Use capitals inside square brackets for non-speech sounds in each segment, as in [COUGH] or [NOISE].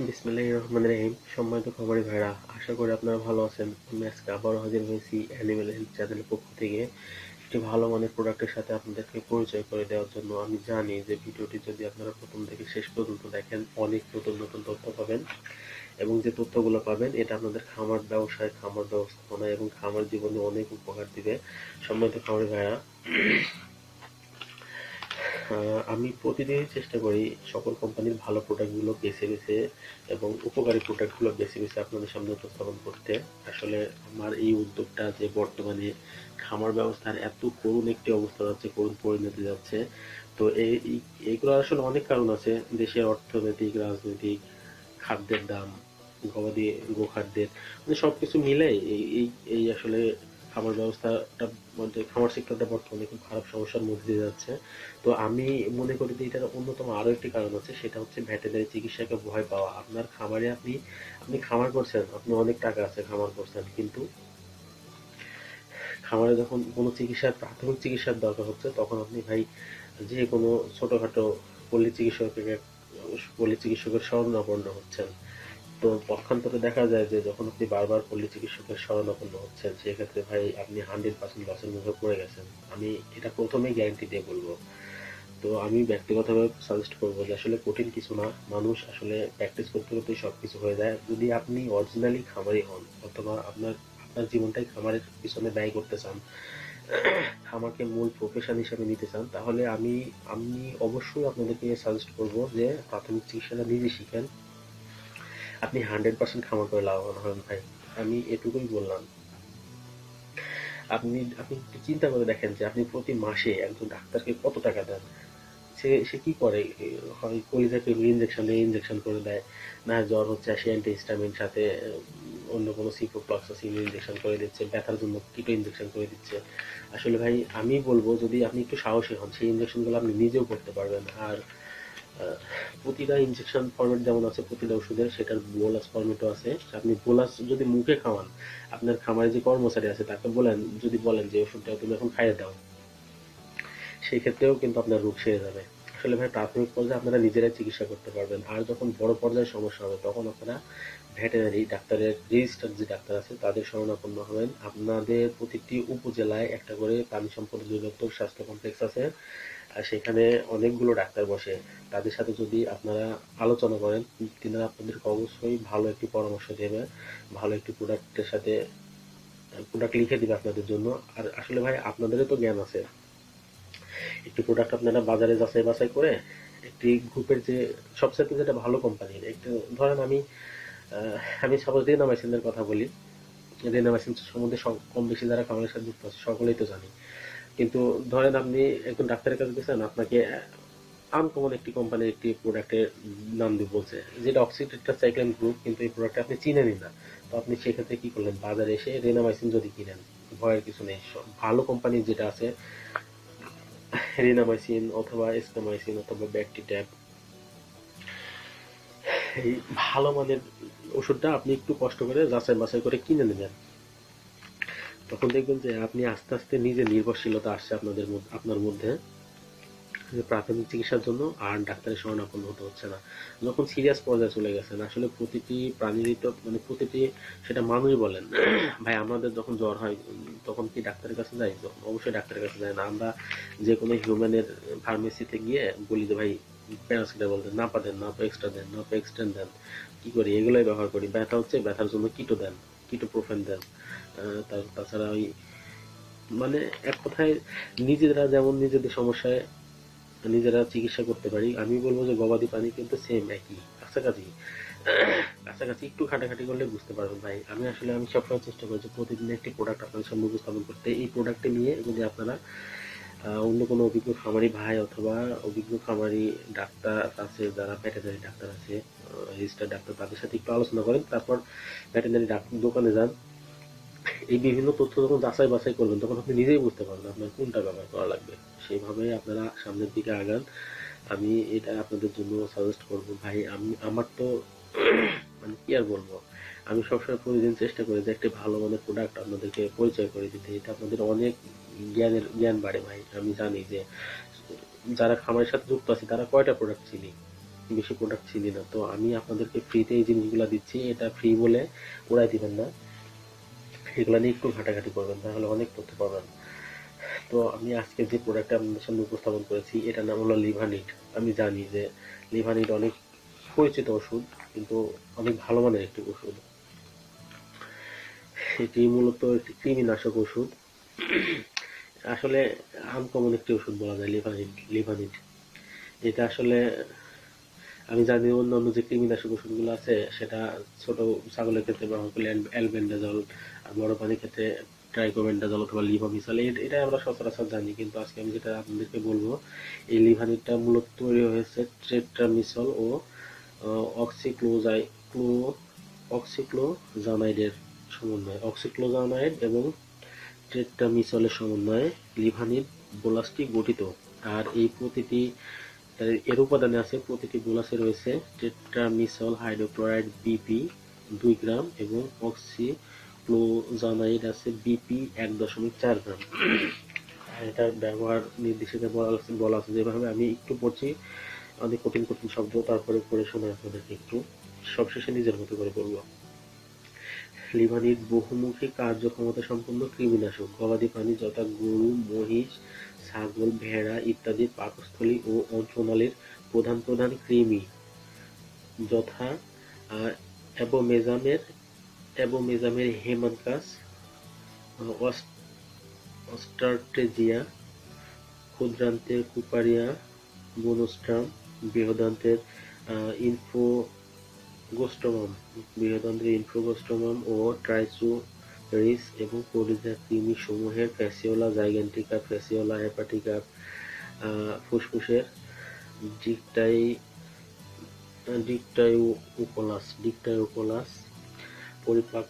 বিসমিল্লাহ রহমান রহিম। সম্মানিত খামারি ভাইরা, আশা করি আপনারা ভালো আছেন। আমি আজকে আবারও হাজির হয়েছি অ্যানিমেল হেলথ চ্যানেলের পক্ষ থেকে। একটি ভালো মানের প্রোডাক্টের সাথে আপনাদেরকে পরিচয় করে দেওয়ার জন্য আমি জানি যে ভিডিওটি যদি আপনারা প্রথম থেকে শেষ পর্যন্ত দেখেন, অনেক নতুন নতুন তথ্য পাবেন এবং যে তথ্যগুলো পাবেন, এটা আপনাদের খামার ব্যবসায়, খামার ব্যবস্থাপনা এবং খামার জীবনে অনেক উপকার দিবে। সম্মানিত খামারি ভাইরা আমি প্রতিদিনই চেষ্টা করি সকল কোম্পানির ভালো প্রোডাক্টগুলো বেছে বেছে এবং উপকারী প্রোডাক্টগুলো বেছে বেছে আপনাদের সামনে উপস্থাপন করতে। আসলে আমার এই উদ্যোগটা যে বর্তমানে খামার ব্যবস্থার এত করুণ একটি অবস্থা যাচ্ছে, করুণ পরিণতি যাচ্ছে, তো এই এই- এইগুলো আসলে অনেক কারণ আছে। দেশের অর্থনৈতিক, রাজনৈতিক, খাদ্যের দাম, গবাদি, গোখাদ্যের মানে সবকিছু মিলে এই এই এই আসলে খামার ব্যবস্থাটা মধ্যে খামার সেক্টরটা বর্তমানে খুব খারাপ সমস্যার মধ্যে দিয়ে যাচ্ছে। তো আমি মনে করি যে এটার অন্যতম আরও একটি কারণ আছে, সেটা হচ্ছে ভেটেনারি চিকিৎসাকে ভয় পাওয়া। আপনার খামারে আপনি আপনি খামার করছেন, আপনি অনেক টাকা আছে খামার করছেন, কিন্তু খামারে যখন কোনো চিকিৎসার, প্রাথমিক চিকিৎসার দরকার হচ্ছে, তখন আপনি ভাই যে কোনো ছোটখাটো পল্লী চিকিৎসকের পল্লী চিকিৎসকের শরণাপন্ন হচ্ছেন। তো পক্ষান্তরে দেখা যায় যে যখন আপনি বারবার পল্লী চিকিৎসকের শরণাপন্ন হচ্ছেন, সেক্ষেত্রে ভাই আপনি হান্ড্রেড পার্সেন্ট লসের মুখে পড়ে গেছেন। আমি এটা প্রথমেই গ্যারান্টি দিয়ে বলব। তো আমি ব্যক্তিগতভাবে সাজেস্ট করব যে আসলে কঠিন কিছু না। মানুষ আসলে প্র্যাকটিস করতে করতে সব কিছু হয়ে যায়। যদি আপনি অরিজিনালি খামারি হন, অথবা আপনার আপনার জীবনটাই খামারের পিছনে ব্যয় করতে চান, খামারকে মূল প্রফেশন হিসেবে নিতে চান, তাহলে আমি আমি অবশ্যই আপনাদেরকে সাজেস্ট করব যে প্রাথমিক চিকিৎসাটা নিজে শিখেন। আপনি হান্ড্রেড পার্সেন্ট খামার করে লাভবান হবেন ভাই। আমি এটুকুই বললাম। আপনি আপনি চিন্তা করে দেখেন যে আপনি প্রতি মাসে একজন ডাক্তারকে কত টাকা দেন? সে সে কি করে? হয় কলিজাকে ইঞ্জেকশন দিয়ে ইঞ্জেকশন করে দেয়, না জ্বর হচ্ছে আসে অ্যান্টিহিস্টামিন সাথে অন্য কোনো সিপ্রোফ্লক্সাসিন ইঞ্জেকশন করে দিচ্ছে ব্যথার জন্য কিটো ইঞ্জেকশন করে দিচ্ছে। আসলে ভাই, আমি বলব যদি আপনি একটু সাহসী হন, সেই ইঞ্জেকশনগুলো আপনি নিজেও করতে পারবেন। আর প্রতিটা ইনজেকশন ফরম্যাট যেমন আছে, প্রতিটা ওষুধের, সেটার বোলাস ফরম্যাটও আছে। আপনি বোলাস যদি মুখে খাওয়ান, আপনার খামারে যে কর্মচারী আছে, তাকে বলেন, যদি বলেন যে ওষুধটা তুমি এখন খাইয়ে দাও। সেই ক্ষেত্রেও কিন্তু আপনার রোগ সেরে যাবে। আসলে ভাই, প্রাথমিক পর্যায়ে আপনারা নিজেরাই চিকিৎসা করতে পারবেন। আর যখন বড় পর্যায়ে সমস্যা হবে, তখন আপনারা ভেটেনারি ডাক্তারের রেজিস্টার যে ডাক্তার আছে, তাদের শরণাপন্ন হবেন। আপনাদের প্রতিটি উপজেলায় একটা করে প্রাণী সম্পদ অধিদপ্তর, স্বাস্থ্য কমপ্লেক্স আছে। সেখানে অনেকগুলো ডাক্তার বসে। তাদের সাথে যদি আপনারা আলোচনা করেন তিনারা আপনাদেরকে অবশ্যই ভালো একটি পরামর্শ দেবে, ভালো একটি প্রোডাক্টের সাথে, প্রোডাক্ট লিখে দিবে আপনাদের জন্য। আর আসলে ভাই, আপনাদেরও তো জ্ঞান আছে। একটি প্রোডাক্ট আপনারা বাজারে যাচাই বাছাই করে একটি গ্রুপের যে সবচেয়ে যেটা ভালো কোম্পানির একটু ধরেন আমি আমি সাপোজ রেনামাইসিনের কথা বলি। রেনামাইসিন সম্বন্ধে সব- কম বেশি যারা খামারের সাথে যুক্ত আছে, সকলেই তো জানি। কিন্তু ধরেন আপনি একজন ডাক্তারের কাছে গেছেন, আপনাকে আনকমন একটি কোম্পানির একটি প্রোডাক্টের নাম দিয়ে বলছে যেটা অক্সিটেট্রা সাইক্লিন গ্রুপ কিন্তু এই প্রোডাক্ট আপনি চিনেনই না। তো আপনি সেক্ষেত্রে কি করলেন? বাজারে এসে রেনামাইসিন যদি কিনেন, ভয়ের কিছু নেই। ভালো কোম্পানির যেটা আছে রিনামাইসিন অথবা এসকামাইসিন অথবা ব্যাকটিট্যাপ এই ভালো মানের ওষুধটা আপনি একটু কষ্ট করে যাচাই বাছাই করে কিনে নেবেন। তখন দেখবেন যে আপনি আস্তে আস্তে নিজে নির্ভরশীলতা আসছে আপনাদের আপনার মধ্যে। প্রাথমিক চিকিৎসার জন্য আর ডাক্তারের শরণাপন্ন হতে হচ্ছে না। যখন সিরিয়াস পর্যায়ে চলে গেছেন, আসলে প্রতিটি প্রাণীরই তো মানে প্রতিটি সেটা মানুষই বলেন। [CLEARS THROAT] ভাই, আমাদের যখন জ্বর হয়, তখন কি ডাক্তারের কাছে যাই? অবশ্যই ডাক্তারের কাছে যাই না। আমরা যে কোনো হিউম্যানের ফার্মেসিতে গিয়ে বলি যে, ভাই প্যারাসিটামল দেন, না দেন, না এক্সট্রা দেন, না এক্সটেন্ড দেন। কি করি? এগুলোই ব্যবহার করি। ব্যথা হচ্ছে, ব্যথার জন্য কিটো দেন কিটো প্রোফেন দেন। তাছাড়া ওই মানে এক কথায় নিজেরা যেমন নিজেদের সমস্যায় নিজেরা চিকিৎসা করতে পারি, আমি বলব যে গবাদি পানি কিন্তু সেম একই, কাছাকাছি। কাছাকাছি একটু খাটাখাটি করলে বুঝতে পারবেন ভাই। আমি আসলে, আমি সবসময় চেষ্টা করছি প্রতিদিন একটি প্রোডাক্ট আপনাদের সামনে উপস্থাপন করতে। এই প্রোডাক্টে নিয়ে যদি আপনারা অন্য কোনো অভিজ্ঞ খামারি ভাই অথবা অভিজ্ঞ খামারি ডাক্তার আছে, যারা ভেটেনারি ডাক্তার আছে রেজিস্টার ডাক্তার, তাদের সাথে একটু আলোচনা করেন, তারপর ভেটেনারি ডাক্তার দোকানে যান। এই বিভিন্ন তথ্য যখন যাচাই বাছাই করবেন, তখন আপনি নিজেই বুঝতে পারবেন আপনার কোনটা ব্যবহার করা লাগবে। সেইভাবে আপনারা সামনের দিকে আগান। আমি এটা আপনাদের জন্য সাজেস্ট করব। ভাই, আমি, আমার তো [CLEARS THROAT] মানে কি আর বলব? আমি সবসময় প্রতিদিন চেষ্টা করি যে একটা ভালো মানের প্রোডাক্ট আপনাদেরকে পরিচয় করে দিতে। এটা আপনাদের অনেক জ্ঞানের, জ্ঞান বাড়ে ভাই। আমি জানি যে যারা খামারের সাথে যুক্ত আছে, তারা কয়টা প্রোডাক্ট চিনি? বেশি প্রোডাক্ট চিনি না। তো আমি আপনাদেরকে ফ্রিতে এই জিনিসগুলো দিচ্ছি। এটা ফ্রি বলে উড়াই দিবেন না। এগুলো নিয়ে একটু ঘাটাঘাটি করবেন, তাহলে অনেক তথ্য পাবেন। তো আমি আজকে যে প্রোডাক্টটা আপনাদের সামনে উপস্থাপন করেছি, এটার নাম হলো লিভানিট আমি জানি যে লিভানিট অনেক পরিচিত ওষুধ, কিন্তু অনেক ভালো মানের একটি ওষুধ। এটি মূলত একটি কৃমিনাশক ওষুধ। আসলে আনকমন একটি ওষুধ বলা যায় লিভানিট লিভানিট এটা আসলে আমি জানি অন্য অন্য যে কৃমিনাশক ওষুধগুলো আছে, সেটা ছোট ছাগলের ক্ষেত্রে ব্যবহার করলে অ্যালবেন্ডাজল আর বড় পানির ক্ষেত্রে ট্রাইকোবেন্ডাজল অথবা লিভামিসাল এটা আমরা সচরাচর জানি। কিন্তু আজকে আমি যেটা আপনাদেরকে বলব, এই লিভানিটটা মূলত তৈরি হয়েছে ট্রেট্রামিসল ও অক্সিক্লোজাই ক্লো, অক্সিক্লোজানাইডের সমন্বয়। অক্সিক্লোজানাইড এবং ট্রেট্রামিসলের সমন্বয়ে লিভানিট বোলাসটি গঠিত। আর এই প্রতিটি এর উপাদানে আছে প্রতিটি বোলাসে রয়েছে টেট্রামিসল হাইড্রোক্লোরাইড বিপি দুই গ্রাম এবং অক্সিক্লোজানাইড আছে বিপি এক দশমিক চার গ্রাম। এটার ব্যবহার নির্দেশিকা বলা আছে যেভাবে আমি একটু পড়ছি, অনেক কঠিন কঠিন শব্দ, তারপরে পড়ে শোনা আপনাদেরকে একটু সবশেষে নিজের মতো করে বলব লিভানিট বহুমুখী কার্যক্ষমতা সম্পন্ন কৃমিনাশক, গবাদি প্রাণী যথা গরু, মহিষ ছাগল, ভেড়া ইত্যাদি পাকস্থলী ও অন্ত্রনালীর প্রধান প্রধান কৃমি। যথা অ্যাবোমেজামের অ্যাবোমেজামের হেমানকাস অস্টার্টেজিয়া, ক্ষুদ্রান্তের কুপারিয়া বোনোস্ট্রাম বৃহদান্তের ইনফো গোস্টোমাম বৃহদন্ত্রের ইনফ্রোগোস্টোমাম ও ট্রাইসোরিস এবং পরিজা কৃমি সমূহের ফ্যাসিওলা, জাইগেন্টিকা, ফ্যাসিওলা, হেপাটিকা ফুসফুসের ডিকটাই ডিকটাইউকোলাস ডিকটাইউকোলাস পরিপাক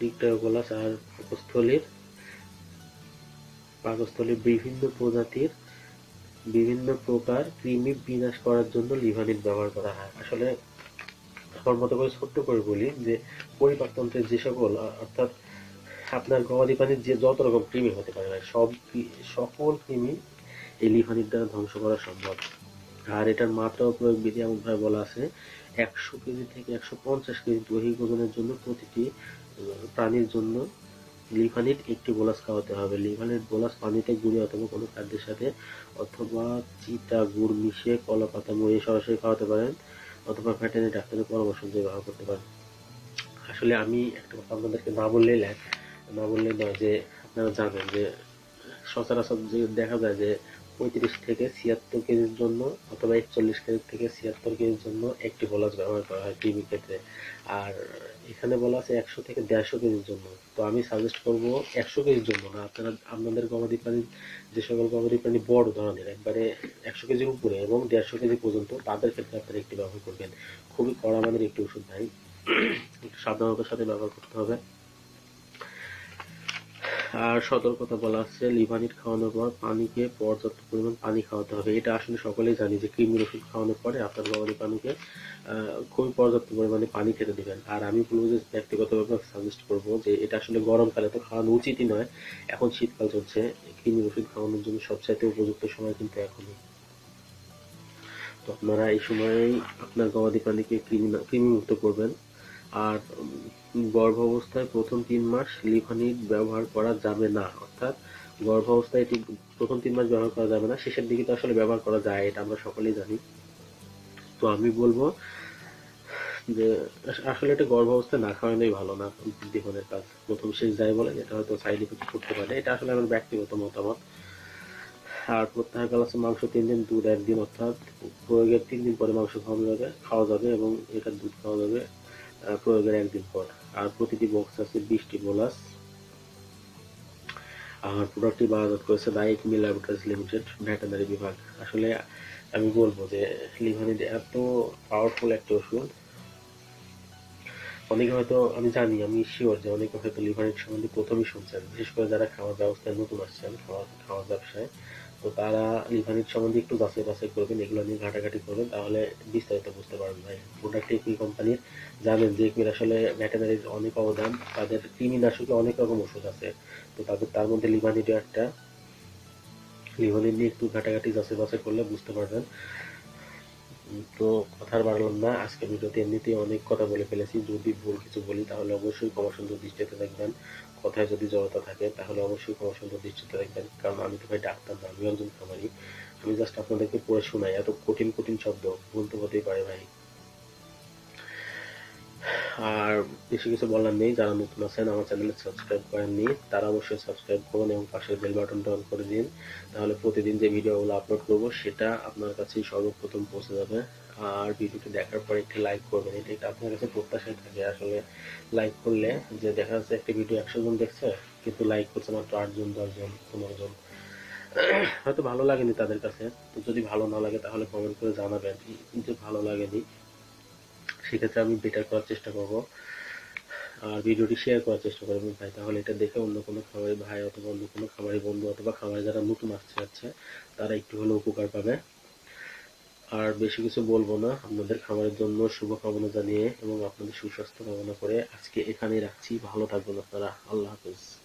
ডিকটাইউকোলাস আর পাকস্থলীর পাকস্থলীর বিভিন্ন প্রজাতির বিভিন্ন প্রকার কৃমি বিনাশ করার জন্য লিভানিট ব্যবহার করা হয়। আসলে আমার মতো করে ছোট্ট করে বলি যে পরিপাকতন্ত্রের যে সকল অর্থাৎ আপনার গবাদি পানির যে যত রকম কৃমি হতে পারে সব সকল কৃমি এই লিভানির দ্বারা ধ্বংস করা সম্ভব। আর এটার মাত্রা প্রয়োগ বিধি এমনভাবে বলা আছে, একশো কেজি থেকে একশো পঞ্চাশ কেজি দৈহিক ওজনের জন্য প্রতিটি প্রাণীর জন্য লিভানিট একটি বোলাস খাওয়াতে হবে। লিভানিট বোলাস পানিতে গুঁড়ে অথবা কোনো খাদ্যের সাথে অথবা চিতা গুড় মিশিয়ে কলা পাতা মুড়িয়ে সরাসরি খাওয়াতে পারেন। অথবা ভেটেরিনারি ডাক্তারের পরামর্শ দিয়ে ব্যবহার করতে পারেন। আসলে আমি একটা কথা আপনাদেরকে না বললেই না বললেই নয় যে আপনারা জানেন যে সচরাচর যে দেখা যায় যে পঁয়ত্রিশ থেকে ছিয়াত্তর কেজির জন্য অথবা একচল্লিশ কেজি থেকে ছিয়াত্তর কেজির জন্য একটি বলাস ব্যবহার করা হয় টিভি ক্ষেত্রে। আর এখানে বলা আছে একশো থেকে দেড়শো কেজির জন্য। তো আমি সাজেস্ট করব একশো কেজির জন্য না। আপনারা, আপনাদের গবাদি প্রাণী, যে সকল গবাদি প্রাণী বড় ধরনের, একবারে একশো কেজির উপরে এবং দেড়শো কেজি পর্যন্ত, তাদের ক্ষেত্রে আপনারা একটি ব্যবহার করবেন। খুবই কড়া মানের একটি ওষুধ ভাই। একটু সাবধানতার সাথে ব্যবহার করতে হবে। সতর্কতা বলা আছে লিভানিট খাওয়ানোর পর পানিকে, পর্যাপ্ত পরিমাণ পানি খাওয়াতে হবে। এটা আসলে সকলেই জানি যে কৃমির ওষুধ খাওয়ানোর পরে আপনার গবাদি পানিকে খুবই পর্যাপ্ত পরিমাণে পানি খেতে দেবেন। আর আমি বলব যে ব্যক্তিগতভাবে সাজেস্ট করব যে এটা আসলে গরমকালে তো খাওয়ানো উচিতই নয়। এখন শীতকাল চলছে, কৃমির ওষুধ খাওয়ানোর জন্য সবচাইতে উপযুক্ত সময় কিন্তু এখনই। তো আপনারা এই সময়েই আপনার গবাদি পানিকে কৃমি কৃমিমুক্ত করবেন। আর গর্ভাবস্থায় প্রথম তিন মাস লিভানিট ব্যবহার করা যাবে না। অর্থাৎ গর্ভাবস্থায় এটি প্রথম তিন মাস ব্যবহার করা যাবে না, শেষের দিকে তো আসলে ব্যবহার করা যায়, এটা আমরা সকলেই জানি। তো আমি বলব যে, আসলে এটা গর্ভাবস্থায় না খাওয়ানোই ভালো না বৃদ্ধিহনের কাজ। প্রথম শেষ যাই বলে এটা হয়তো সাইড ইফেক্ট করতে পারে, এটা আসলে আমার ব্যক্তিগত মতামত। আর প্রত্যাহারকাল আছে মাংস তিন দিন, দুধ একদিন অর্থাৎ প্রয়োগের তিন দিন পরে মাংস খাওয়ানো যাবে, খাওয়া যাবে এবং এটা দুধ খাওয়া যাবে। প্রয়োগের একদিন পর। আর প্রতিটি বক্স আছে বিশটি বোলাস আর প্রোডাক্টটি বাজারজাত করেছে like mill laboratories limited veterinary বিভাগ। আসলে আমি বলব যে লিভানিড এত পাওয়ারফুল একটা ওষুধ। অনেকে হয়তো, আমি জানি, আমি শিওর যে অনেকে হয়তো লিভানিড সম্বন্ধে প্রথমেই শুনছেন। বিশেষ করে যারা খাওয়ার ব্যবস্থায় নতুন আসছেন খাওয়া খাওয়ার ব্যবসায়। তো তারা লিভানিট সম্বন্ধে একটু বাছাই বাছাই করবেন, এগুলো নিয়ে ঘাটাঘাটি করবেন, তাহলে বিস্তারিত বুঝতে পারবেন ভাই। প্রোডাক্ট একই কোম্পানির জানেন যে একুইর আসলে ভেটেনারির অনেক অবদান, তাদের কৃমিনাশকে অনেক রকম ওষুধ আছে, তো তাদের, তার মধ্যে লিভানিটও একটা। লিভানিট নিয়ে একটু ঘাটাঘাটি যাচাই বাছাই করলে বুঝতে পারবেন। তো কথার বাড়লাম না। আজকে ভিডিওতে এমনিতেই অনেক কথা বলে ফেলেছি। যদি ভুল কিছু বলি, তাহলে অবশ্যই ক্ষমা সুন্দর দৃষ্টিতে দেখবেন। কথায় যদি জড়তা থাকে, তাহলে অবশ্যই ক্ষমা সুন্দর দৃষ্টিতে দেখবেন। কারণ আমি তো ভাই ডাক্তার না, আমি একজন খামারি। আমি জাস্ট আপনাদেরকে পড়ে শোনাই। এত কঠিন কঠিন শব্দ বলতে হতেই পারে ভাই। আর বেশি কিছু বলার নেই, যারা নতুন আছেন, আমার চ্যানেলে সাবস্ক্রাইব করেননি তারা অবশ্যই সাবস্ক্রাইব করুন এবং পাশের বেল বাটনটা অন করে দিন। তাহলে প্রতিদিন যে ভিডিওগুলো আপলোড করব, সেটা আপনার কাছেই সর্বপ্রথম পৌঁছে যাবে। আর ভিডিওটি দেখার পর একটি লাইক করবেন। এটা একটা আপনার কাছে প্রত্যাশায় থাকে, আসলে লাইক করলে যে দেখা যাচ্ছে একটা ভিডিও একশো জন দেখছে, কিন্তু লাইক করছে মাত্র আটজন দশজন পনেরো জন। হয়তো ভালো লাগেনি তাদের কাছে। তো যদি ভালো না লাগে, তাহলে কমেন্ট করে জানাবেন যে ভালো লাগেনি। সেক্ষেত্রে আমি বেটার করার চেষ্টা করব। আর ভিডিওটি শেয়ার করার চেষ্টা করবেন ভাই। তাহলে এটা দেখে অন্য কোনো খামারি ভাই অথবা অন্য কোনো খামারি বন্ধু অথবা খামারি যারা নতুন আসছে যাচ্ছে তারা একটু হলেও উপকার পাবে। আর বেশি কিছু বলব না। আপনাদের খামারের জন্য শুভকামনা জানিয়ে এবং আপনাদের সুস্বাস্থ্য কামনা করে আজকে এখানেই রাখছি। ভালো থাকবেন আপনারা। আল্লাহ হাফেজ।